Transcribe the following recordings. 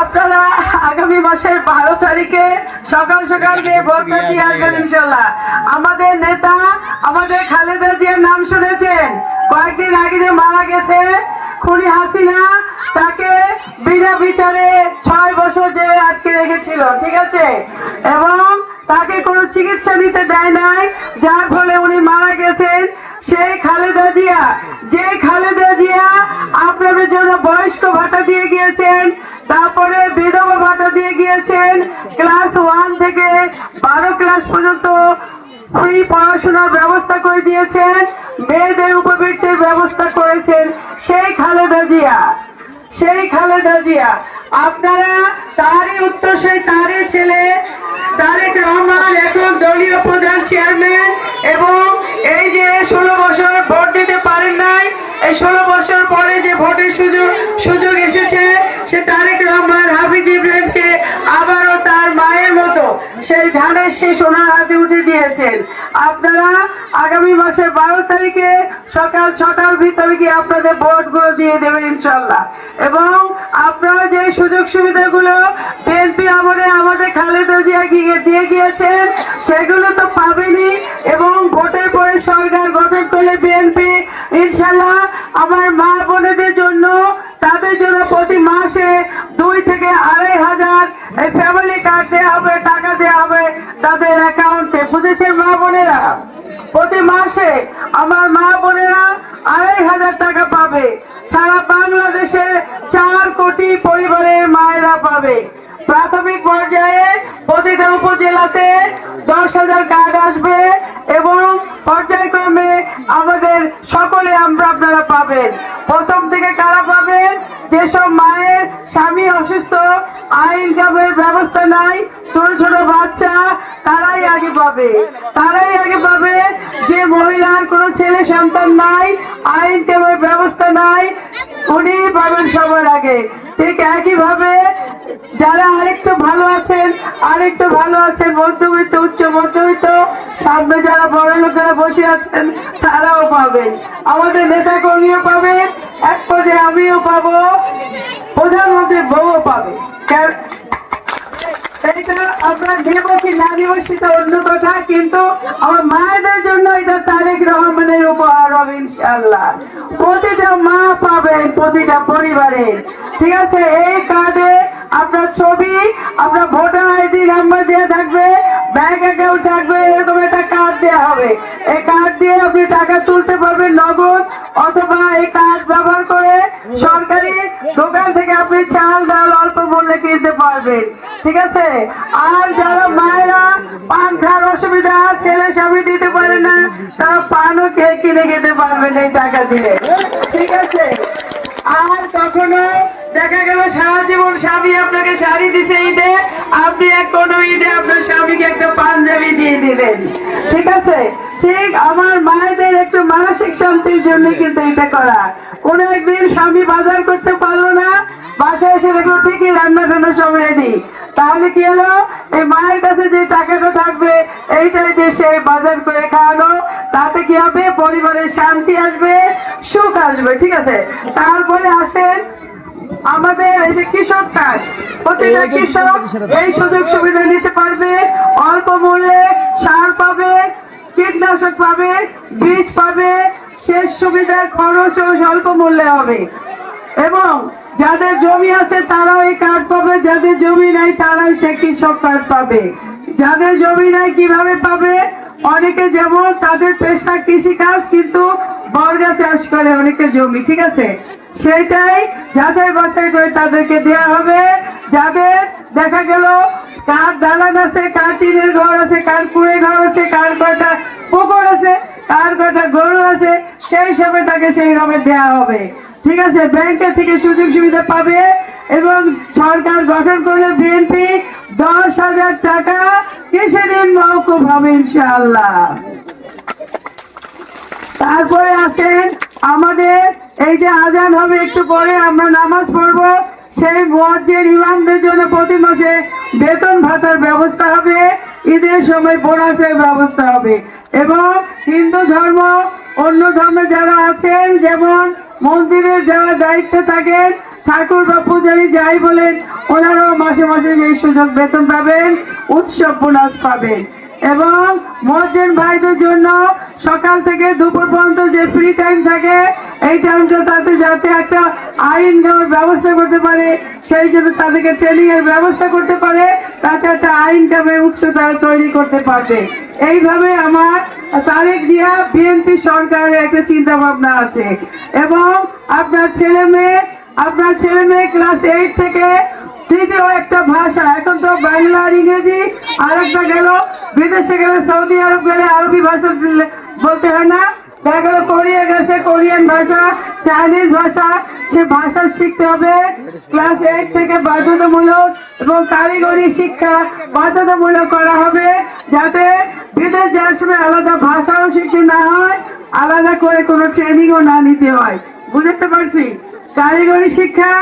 আপনারা আগামী মাসের বারো তারিখে সকাল সকাল গিয়ে ভোটটা দিয়ে আসবেন ইনশাল্লাহ। আমাদের নেতা আমাদের খালেদা জিয়ার নাম শুনেছেন। কয়েকদিন আগে যে মারা গেছে খুনি হাসিনা তাকে বিনা বিচারে ছয় বছর জেলে আটকে রেখেছিল ঠিক আছে? এবং তাকে কোনো চিকিৎসা নিতে দেয় নাই যার ফলে উনি মারা গেছেন সেই খালেদা জিয়া। যে খালেদা জিয়া আপনাদের জন্য বয়স্ক ভাতা গিয়েছেন তারপরে বিধবা ভাতা দিয়ে গিয়েছেন ক্লাস ওয়ান থেকে বারো ক্লাস পর্যন্ত ফ্রি পড়াশোনার ব্যবস্থা করে দিয়েছেন, মেয়েদের উপবৃত্তির ব্যবস্থা করেছেন সেই খালেদা জিয়া। সেই খালেদা জিয়া। আপনারা তারই উত্তর সেই তারই ছেলে, তারেক রহমান এখন দলীয় প্রধান চেয়ারম্যান এবং এই যে ষোলো বছর ভোট দিতে পারেন নাই ষোলো বছর পরে যে ভোটের সুযোগ সুযোগ এসেছে, সে তারেক রহমান, হাফিজ ইব্রাহিমকে আবারও তার মায়ের মতো সেই ধানের সে সোনার হাতে উঠে দিয়েছেন। আপনারা আগামী মাসের বারো তারিখে সকাল ছটার ভিতরে গিয়ে আপনাদের ভোটগুলো দিয়ে দেবেন ইনশাল্লাহ। এবং আপনারা যে সুযোগ সুবিধাগুলো বিএনপি আমলে আমাদের খালেদা জিয়া গিয়ে দিয়ে গিয়েছেন, সেগুলো তো পাবেনই এবং ভোটের পরে সরকার পাবে। সারা বাংলাদেশে চার কোটি পরিবারের মায়েরা পাবে। প্রাথমিক পর্যায়ে প্রতিটা উপজেলাতে দশ হাজার কার্ড আসবে এবং পর্যায়ক্রমে আমাদের সকলে আমরা আপনারা পাবেন। প্রথম থেকে কারা পাবেন? যেসব মায়ের স্বামী অসুস্থ আয় ইনকামের ব্যবস্থা নাই, ছোট ছোট বাচ্চা, তারাই আগে পাবে। তারাই আগে পাবে যে মহিলার কোনো ছেলে সন্তান নাই আয় ইনকামের ব্যবস্থা নাই। উনি পাবেন সবার আগে। ঠিক একইভাবে যারা আরেকটু ভালো আছেন, আরেকটু ভালো আছেন, মধ্যবিত্ত, উচ্চ মধ্যবিত্ত, সামনে যারা বড় লোকেরা বসে আছেন, তারাও পাবেন। আমাদের নেতা কর্মীও পাবে এক পর্যায়ে আমিও পাবো প্রধানমন্ত্রী বউও পাবে। এইটা আমরা নেব কি না নেব সেটা অন্য কথা, কিন্তু আমার মায়েদের জন্য এটা তারেক রহমানের উপহার হবে ইনশাল্লাহ প্রতিটা মা পাবেন, প্রতিটা পরিবারের ঠিক আছে? এই কার্ডে আপনার ছবি, আপনার ভোটার আইডি নাম্বার দেওয়া থাকবে। ব্যাংক অ্যাকাউন্ট থাকবে, এরকম একটা কার্ড দেওয়া হবে। এই কার্ড দিয়ে আপনি টাকা তুলতে পারবেন নগদ, অথবা এই কার্ড ব্যবহার করে সরকারি দোকান থেকে আপনি চাল, ডাল অল্প মূল্যে কিনতে পারবেন। ঠিক আছে? আর যারা মায়েরা পান খাওয়ার অসুবিধা, ছেলে স্বামী দিতে পারে না, তারা পানও খেয়ে কিনে খেতে পারবেন এই টাকা দিয়ে। ঠিক আছে? আর কখনো দেখা গেল, সারা জীবন স্বামী আপনাকে শাড়ি দিছে ঈদে। আপনি এক কোনো ঈদে আপনার স্বামীকে একটা পাঞ্জাবি দিয়ে দিলেন। ঠিক আছে? ঠিক, আমার মায়েদের একটু মানসিক শান্তির জন্য কিন্তু এটা করা। কোনো একদিন স্বামী বাজার করতে পারল না, বাসায় এসে দেখল, ঠিকই রান্না টান্না সব রেডি তাহলে কি হলো? এই মায়ের কাছে যে টাকাটা থাকবে, এইটাই দিয়ে সে বাজার করে খাওয়ানো তাতে কি হবে? পরিবারের শান্তি আসবে, সুখ আসবে। ঠিক আছে? তারপরে আসেন আমাদের এই যে কৃষক কার্ড প্রতিটা কৃষক এই সুযোগ সুবিধা নিতে পারবে অল্প মূল্যে সার পাবে কীটনাশক পাবে বীজ পাবে শেষ সুবিধার খরচ ও স্বল্প মূল্যে হবে। এবং যাদের জমি আছে তারাও এই কার্ড পাবে যাদের জমি নাই তারাই সে কৃষক কার্ড পাবে। যাদের জমি নাই কীভাবে পাবে? অনেকে যেমন তাদের পেশা কৃষিকাজ কিন্তু বর্গা চাষ করে অনেকে জমি ঠিক আছে? সেটাই যাচাই বাছাই করে তাদেরকে দেয়া হবে। যাদের দেখা গেল কার দালান আছে, কার টিনের ঘর আছে, কার কুড়ে ঘর আছে, কার কয়টা পুকুর আছে, কার কয়টা গরু আছে, সেই হিসাবে তাকে সেই সেইভাবে দেয়া হবে। ঠিক আছে? ব্যাংকের থেকে সুযোগ সুবিধা পাবে এবং সরকার গঠন করলে বিএনপি দশ হাজার টাকা কৃষি ঋণ মৌকুব হবে ইনশাআল্লাহ। তারপরে আসেন আমাদের এই যে আজান হবে, একটু পরে আমরা নামাজ পড়ব। সেই মসজিদ ইমামদের জন্য প্রতি মাসে বেতন ভাতার ব্যবস্থা হবে, ঈদের সময় বোনাসের ব্যবস্থা হবে। এবং হিন্দু ধর্ম, অন্য ধর্মে যারা আছেন, যেমন মন্দিরের যারা দায়িত্বে থাকেন, ঠাকুর বা পূজারি যাই বলেন, ওনারাও মাসে মাসে এই সুযোগ বেতন পাবেন, উৎসব বোনাস পাবেন। এবং মসজিদ ভাইদের জন্য সকাল থেকে দুপুর পর্যন্ত যে ফ্রি টাইম থাকে, এই টাইমটা তাতে যাতে একটা আইন দেওয়ার ব্যবস্থা করতে পারে, সেই জন্য তাদেরকে ট্রেনিং এর ব্যবস্থা করতে পারে, তাতে একটা আইন কামের উৎস তারা তৈরি করতে পারবে। এইভাবে আমার তারেক জিয়া বিএনপি সরকারের একটা চিন্তা ভাবনা আছে। এবং আপনার ছেলে মেয়ে, আপনার ছেলে মেয়ে ক্লাস এইট থেকে তৃতীয় একটা ভাষা। এখন তো বাংলা আর ইংরেজি আর একটা গেল। বিদেশে গেলে সৌদি আরব গেলে আরবি ভাষা বলতে হয় না। কোরিয়া গেছে, কোরিয়ান ভাষা, চাইনিজ ভাষা, সে ভাষা শিখতে হবে। ক্লাস এইট থেকে বাধ্যতামূলক এবং কারিগরি শিক্ষা বাধ্যতামূলক করা হবে যাতে বিদেশ যাওয়ার সময় আলাদা ভাষাও শিখতে না হয়, আলাদা করে কোনো ট্রেনিংও না নিতে হয়। বুঝতে পারছি? কারিগরি শিক্ষা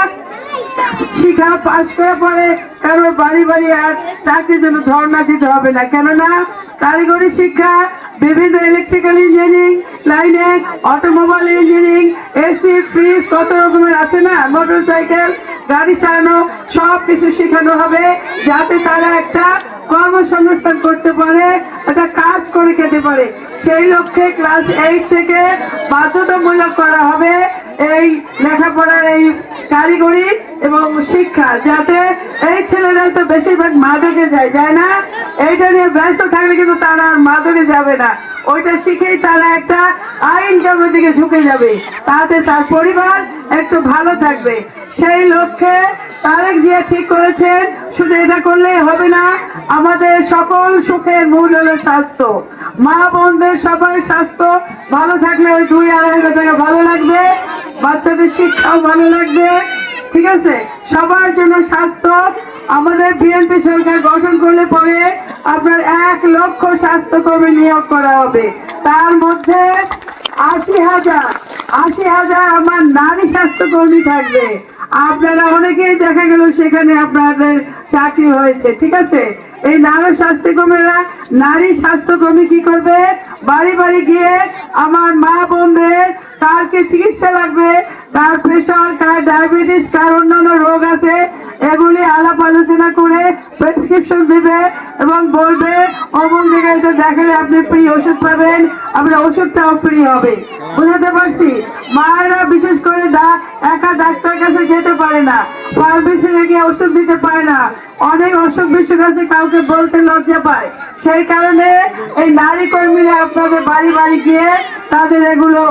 শিক্ষা পাশ করার পরে কারোর বাড়ি বাড়ি আর চাকরির জন্য ধর্ণা দিতে হবে না। কেননা কারিগরি শিক্ষা, বিভিন্ন ইলেকট্রিক্যাল ইঞ্জিনিয়ারিং লাইনে অটোমোবাইল ইঞ্জিনিয়ারিং এসি ফ্রিজ কত রকমের আছে না? মোটর সাইকেল গাড়ি সারানো সব কিছু শেখানো হবে যাতে তারা একটা কর্মসংস্থান করতে পারে, একটা কাজ করে খেতে পারে। সেই লক্ষ্যে ক্লাস এইট থেকে বাধ্যতামূলক করা হবে এই লেখাপড়ার এই কারিগরি এবং শিক্ষা, যাতে এই ছেলেরাই তো বেশিরভাগ মাদকে যায় যায় না? এইটা নিয়ে ব্যস্ত থাকলে কিন্তু তারা মাদকে যাবে না। ওইটা শিখেই তারা একটা আইন কামের দিকে ঝুঁকে যাবে। তাতে তার পরিবার একটু ভালো থাকবে। সেই লক্ষ্যে তারেক জিয়া ঠিক করেছেন, শুধু এটা করলেই হবে না, আমাদের সকল সুখের মূল হলো স্বাস্থ্য। মা বোনদের সবার স্বাস্থ্য ভালো থাকলে ওই দুই আড়াই হাজার টাকা ভালো লাগবে, বাচ্চাদের শিক্ষাও ভালো লাগবে ঠিক আছে? সবার জন্য স্বাস্থ্য। আমাদের বিএনপি সরকার গঠন করলে পরে আপনার এক লক্ষ স্বাস্থ্যকর্মী নিয়োগ করা হবে। তার মধ্যে আশি হাজার আশি হাজার আমার নারী স্বাস্থ্যকর্মী থাকবে। আপনারা অনেকেই দেখা গেল সেখানে আপনাদের চাকরি হয়েছে, ঠিক আছে? এই নারী স্বাস্থ্যকর্মীরা নারী স্বাস্থ্যকর্মী কি করবে? বাড়ি বাড়ি গিয়ে আমার মা বোনদের তার কি চিকিৎসা লাগবে, তার প্রেশার কার ডায়াবেটিস কার অন্যান্য রোগ আছে, এগুলি আলাপ আলোচনা করে প্রেসক্রিপশন দিবে এবং বলবে, অমুক জায়গায় দেখালে আপনি ফ্রি ওষুধ পাবেন, আপনার ওষুধটাও ফ্রি হবে। বুঝতে পারছি? মায়েরা বিশেষ করে ডা- একা ডাক্তার কাছে যেতে পারে না ফার্মেসি গিয়ে ওষুধ দিতে পারে না, অনেক অসুখ বিসুখ আছে কাউকে বলতে লজ্জা পায়, সেই কারণে এই নারী কর্মীরা আপনাদের বাড়ি বাড়ি গিয়ে তাদের এগুলো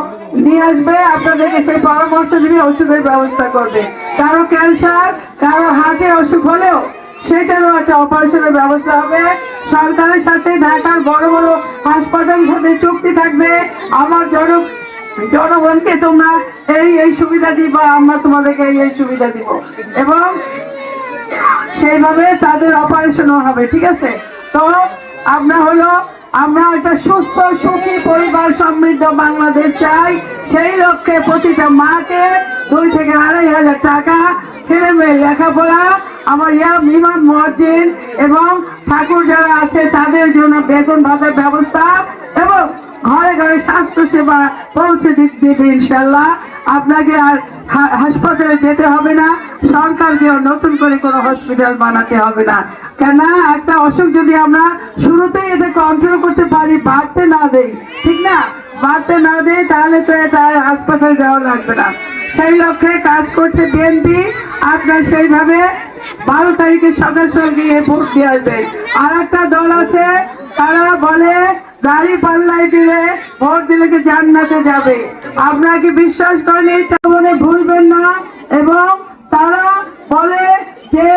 নিয়ে আসবে, আপনাদেরকে সেই পরামর্শ দিবে ওষুধের ব্যবস্থা করবে। কারও ক্যান্সার, কারও হার্টের অসুখ হলেও সেটারও একটা অপারেশনের ব্যবস্থা হবে। সরকারের সাথে, ঢাকার বড় বড় হাসপাতালের সাথে চুক্তি থাকবে। আমার জন, জনগণকে তোমরা এই এই সুবিধা দিবা, আমরা তোমাদেরকে এই এই সুবিধা দিব। এবং সেইভাবে তাদের অপারেশনও হবে, ঠিক আছে? তো আমরা হলো, আমরা একটা সুস্থ, সুখী পরিবার সমৃদ্ধ বাংলাদেশ চাই। সেই লক্ষ্যে প্রতিটা মাকে দুই থেকে আড়াই হাজার টাকা, ছেলে মেয়ের লেখাপড়া, আমার ইয়া ইমাম মসজিদ এবং ঠাকুর যারা আছে, তাদের জন্য বেতন ভাতার ব্যবস্থা এবং ঘরে ঘরে স্বাস্থ্য সেবা পৌঁছে দি- দিবে ইনশাল্লাহ আপনাকে আর হাসপাতালে যেতে হবে না, সরকারকেও নতুন করে কোনো হসপিটাল বানাতে হবে না। কেন একটা অসুখ যদি আমরা শুরুতেই এটা কন্ট্রোল করতে পারি, বাড়তে না দেই, ঠিক না? বাড়তে না দেই, তাহলে তো এটা হাসপাতালে যাওয়া লাগবে না। সেই লক্ষ্যে কাজ করছে বিএনপি আপনার সেইভাবে বারো তারিখে সকাল গিয়ে ভোট দিয়ে আসবেন আর একটা দল আছে, তারা বলে দাড়ি পাল্লাই দিলে ভোট দিলে কি জান্নাতে যাবে? আপনারা কি বিশ্বাস করেন এটা মনে ভুলবেন না? এবং তারা বলে যে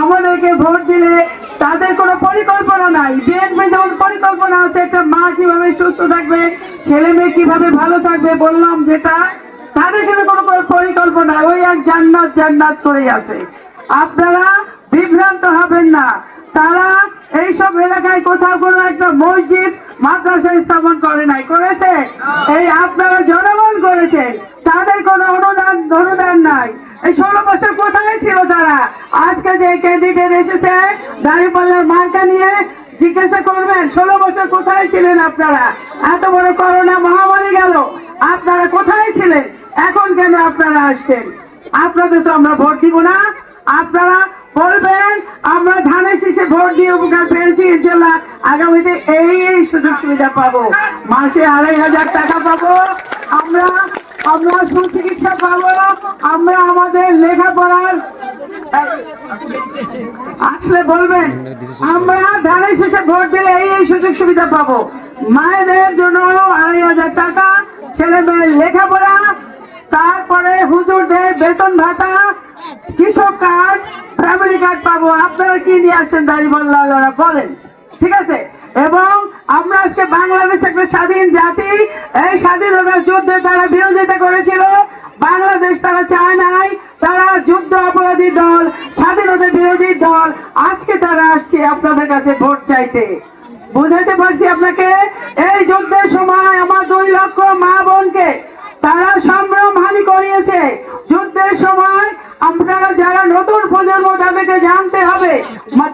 আমাদেরকে ভোট দিলে তাদের কোনো পরিকল্পনা নাই। বিএনপি যেমন পরিকল্পনা আছে, একটা মা কীভাবে সুস্থ থাকবে, ছেলে মেয়ে কীভাবে ভালো থাকবে বললাম যেটা, তাদের কিন্তু কোনো কোনো পরিকল্পনা ওই এক জান্নাত জান্নাত করেই আছে। আপনারা বিভ্রান্ত হবেন না। তারা এইসব এলাকায় কোথাও কোনো একটা মসজিদ, মাদ্রাসা স্থাপন করে নাই, করেছে? এই আপনারা জনগণ করেছেন তাদের কোনো অনুদান অনুদান নাই। এই ষোলো বছর কোথায় ছিল তারা? আজকে যে ক্যান্ডিডেট এসেছে, দাঁড়িপাল্লার মার্কা নিয়ে জিজ্ঞাসা করবেন, ষোলো বছর কোথায় ছিলেন আপনারা? এত বড় করোনা মহামারী গেল, আপনারা কোথায় ছিলেন? এখন কেন আপনারা আসছেন? আপনাদের তো আমরা ভোট দিব না। আপনারা বলবেন, আমরা ধানের শীষে ভোট দিয়ে উপকার পেয়েছি, ইনশাল্লাহ আগামীতে এই এই সুযোগ সুবিধা পাবো। মাসে আড়াই হাজার টাকা পাবো। আমরা আমরা সুচিকিৎসা পাবো। আমরা আমাদের লেখাপড়ার আসলে বলবেন, আমরা ধানের শেষে ভোট দিলে এই এই সুযোগ সুবিধা পাবো। মায়েদের জন্য আড়াই হাজার টাকা ছেলে মেয়ের লেখাপড়া, তারপরে হুজুরদের বেতন ভাতা, কৃষক কার্ড ফ্যামিলি কার্ড পাবো। আপনারা কি নিয়ে আসছেন? দাঁড়িয়ে বলেন। ঠিক আছে? এবং আমরা আজকে বাংলাদেশ একটা স্বাধীন জাতি। এই স্বাধীনতার যুদ্ধে তারা বিরোধিতা করেছিল। বাংলাদেশ তারা চায় নাই। তারা যুদ্ধ অপরাধী দল, স্বাধীনতা বিরোধী দল। আজকে তারা আসছে আপনাদের কাছে ভোট চাইতে। বুঝাইতে পারছি আপনাকে? এই যুদ্ধের সময় আমার দুই লক্ষ মা বোনকে তারা সম্ভ্রম হানি করিয়েছে। যুদ্ধের সময় আপনারা যারা নতুন প্রজন্ম তাদেরকে জানতে হবে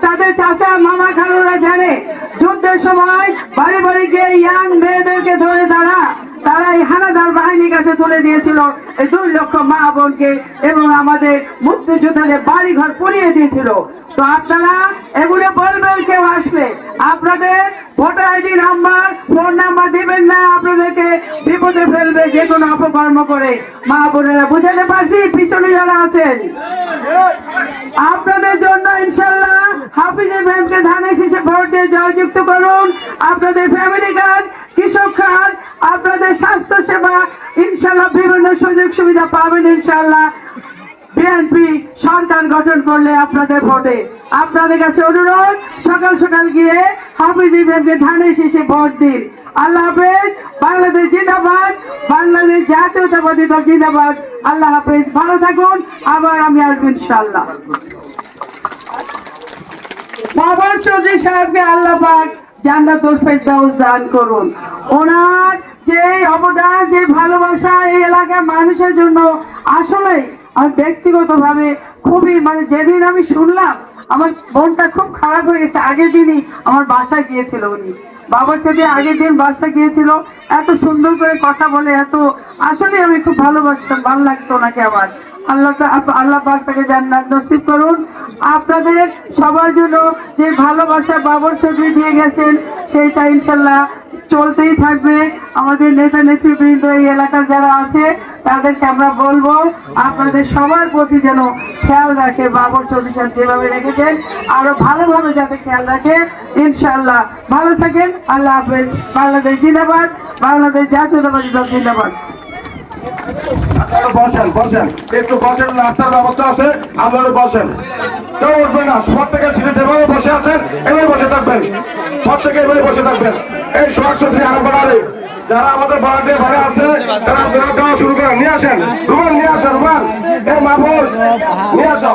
তাদের চাচা, মামা, খালুরা জানে, যুদ্ধের সময় বাড়ি বাড়ি গিয়ে ইয়াং মেয়েদেরকে ধরে তারা তারা এই হানাদার বাহিনীর কাছে তুলে দিয়েছিল। এই দুই লক্ষ মা বোনকে এবং আমাদের মুক্তিযোদ্ধাদের বাড়ি ঘর পুড়িয়ে দিয়েছিল। তো আপনারা এগুলো বলবেন কেউ আসলে। আপনাদের voter ID number, phone number দিবেন না, আপনাদেরকে বিপদে ফেলবে যে কোনো অপকর্ম করে। মা বোনেরা বুঝাতে পারছি? পিছনে যারা আছেন। আপনাদের জন্য ইনশাল্লাহ হাফিজ ইব্রাহিমকে ধানের শীষে ভোট দিয়ে জয়যুক্ত করুন। আপনাদের ফ্যামিলি কার্ড কৃষক কার্ড আপনাদের স্বাস্থ্য সেবা ইনশাল্লাহ বিভিন্ন সুযোগ সুবিধা পাবেন ইনশাল্লাহ বিএনপি সরকার গঠন করলে আপনাদের ভোটে। আপনাদের কাছে অনুরোধ, সকাল সকাল গিয়ে হাফিজ ইব্রাহিমকে ধানের শেষে ভোট দিন। আল্লাহ হাফেজ, বাংলাদেশ জিন্দাবাদ, বাংলাদেশ জাতীয়তাবাদী দল জিন্দাবাদ। আল্লাহ হাফেজ, ভালো থাকুন, আবার আমি আসব ইনশাল্লাহ বাবার চৌধুরী সাহেবকে আল্লাহ পাক জান্নাতুল ফেরদাউস দান করুন। ওনার যে অবদান, যে ভালোবাসা এই এলাকার মানুষের জন্য আসলে আমি ব্যক্তিগতভাবে খুবই মানে যেদিন আমি শুনলাম, আমার মনটা খুব খারাপ হয়ে গেছে। আগের দিনই আমার বাসায় গিয়েছিল উনি। বাবার সাথে আগের দিন বাসা গিয়েছিল। এত সুন্দর করে কথা বলে, এত আসলে আমি খুব ভালোবাসতাম, ভালো লাগতো ওনাকে আমার। আল্লাহ আল্লাহ পাক তাকে জান্নাত নসিব করুন। আপনাদের সবার জন্য যে ভালোবাসা বাবর চৌধুরী দিয়ে গেছেন সেইটা ইনশাল্লাহ চলতেই থাকবে। আমাদের নেতা নেতৃবৃন্দ এই এলাকার যারা আছে, তাদেরকে আমরা বলব, আপনাদের সবার প্রতি যেন খেয়াল রাখে বাবর চৌধুরী যেভাবে রেখেছেন। আরও ভালোভাবে যাতে খেয়াল রাখে। ইনশাল্লাহ ভালো থাকেন। আল্লাহ হাফেজ। বাংলাদেশ জিন্দাবাদ। বাংলাদেশ জাতীয়তাবাদী দল জিন্দাবাদ। বসেন বসেন। একটু বসেন নাস্তার ব্যবস্থা আছে, আপনারা বসেন। কেউ না। প্রত্যেকে সিটে যেভাবে বসে আছেন, এভাবে বসে থাকবেন। প্রত্যেকে এভাবে বসে থাকবেন। এই সোহাগ চৌধুরী আরও বাড়ারে যারা আমাদের ভলান্টিয়ার ভাড়া আছে, তারা দেওয়া দেওয়া শুরু করেন। নিয়ে আসেন। রুমান নিয়ে আসেন। রুমান এই মাহবুজ নিয়ে আসো।